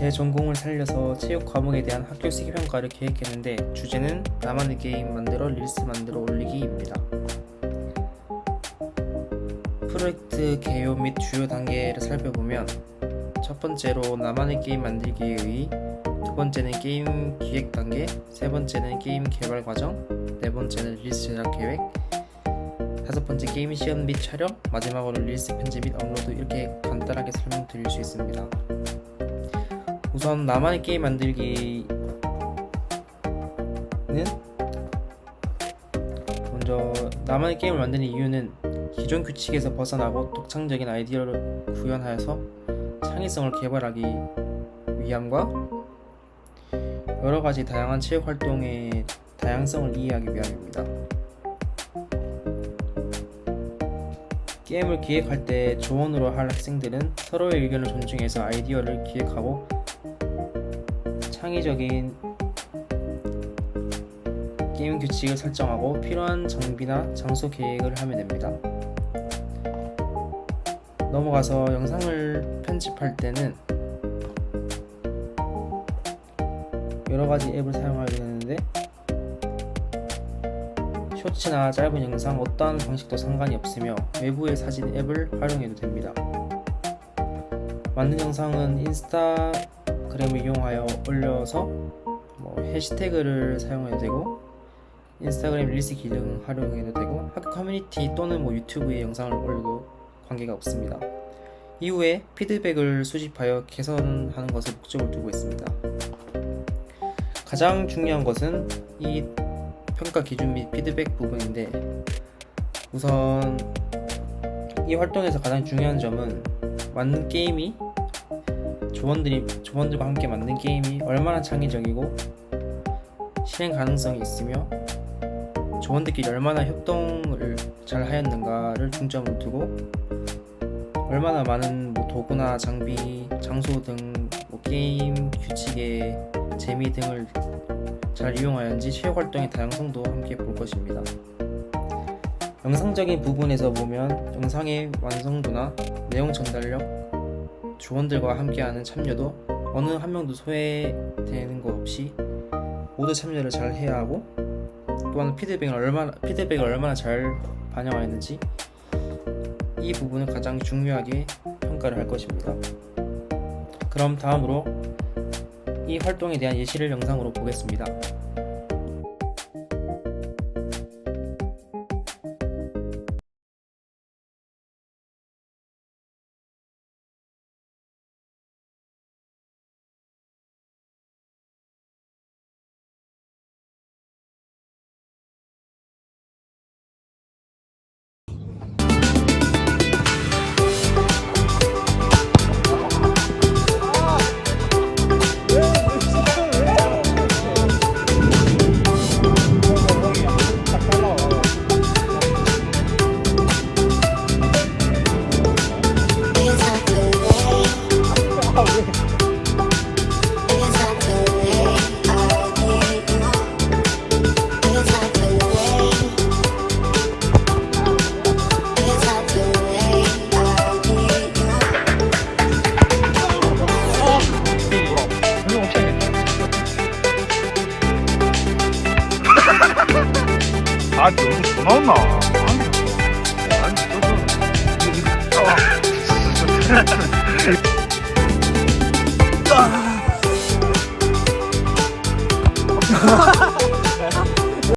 제 전공을 살려서 체육 과목에 대한 학교 시기 평가를 기획했는데 주제는 나만의 게임 만들어 릴스 만들어 올리기입니다. 프로젝트 개요 및 주요 단계를 살펴보면 첫 번째로 나만의 게임 만들기의 두 번째는 게임 기획 단계, 세 번째는 게임 개발 과정, 네 번째는 릴스 제작 계획, 다섯 번째 게임 시연 및 촬영, 마지막으로 릴스 편집 및 업로드 이렇게 간단하게 설명드릴 수 있습니다. 우선 나만의 게임 만들기는 먼저 나만의 게임을 만드는 이유는 기존 규칙에서 벗어나고 독창적인 아이디어를 구현하여서 창의성을 개발하기 위함과 여러 가지 다양한 체육 활동의 다양성을 이해하기 위함입니다. 게임을 기획할 때 조언으로 할 학생들은 서로의 의견을 존중해서 아이디어를 기획하고 창의적인 게임 규칙을 설정하고 필요한 장비나 장소 계획을 하면 됩니다. 넘어가서 영상을 편집할 때는 여러 가지 앱을 사용하게 되는데 쇼츠나 짧은 영상 어떠한 방식도 상관이 없으며 외부의 사진 앱을 활용해도 됩니다. 만든 영상은 인스타 그램을 이용하여 올려서 뭐 해시태그를 사용해도 되고 인스타그램 릴스 기능 활용해도 되고 학교 커뮤니티 또는 뭐 유튜브에 영상을 올려도 관계가 없습니다. 이후에 피드백을 수집하여 개선하는 것을 목적을 두고 있습니다. 가장 중요한 것은 이 평가 기준 및 피드백 부분인데 우선 이 활동에서 가장 중요한 점은 만든 게임이 조원들이 조원들과 함께 만든 게임이 얼마나 창의적이고 실행 가능성이 있으며 조원들끼리 얼마나 협동을 잘 하였는가를 중점을 두고 얼마나 많은 뭐 도구나 장비, 장소 등 뭐 게임 규칙의 재미 등을 잘 이용하였는지 체육 활동의 다양성도 함께 볼 것입니다. 영상적인 부분에서 보면 영상의 완성도나 내용 전달력, 조원들과 함께하는 참여도 어느 한 명도 소외되는 것 없이 모두 참여를 잘 해야 하고 또한 피드백을 얼마나 피드백을 얼마나 잘 반영하였는지 이 부분을 가장 중요하게 평가를 할 것입니다. 그럼 다음으로 이 활동에 대한 예시를 영상으로 보겠습니다. 아, 너무 전화 왔나? 아니, 저도.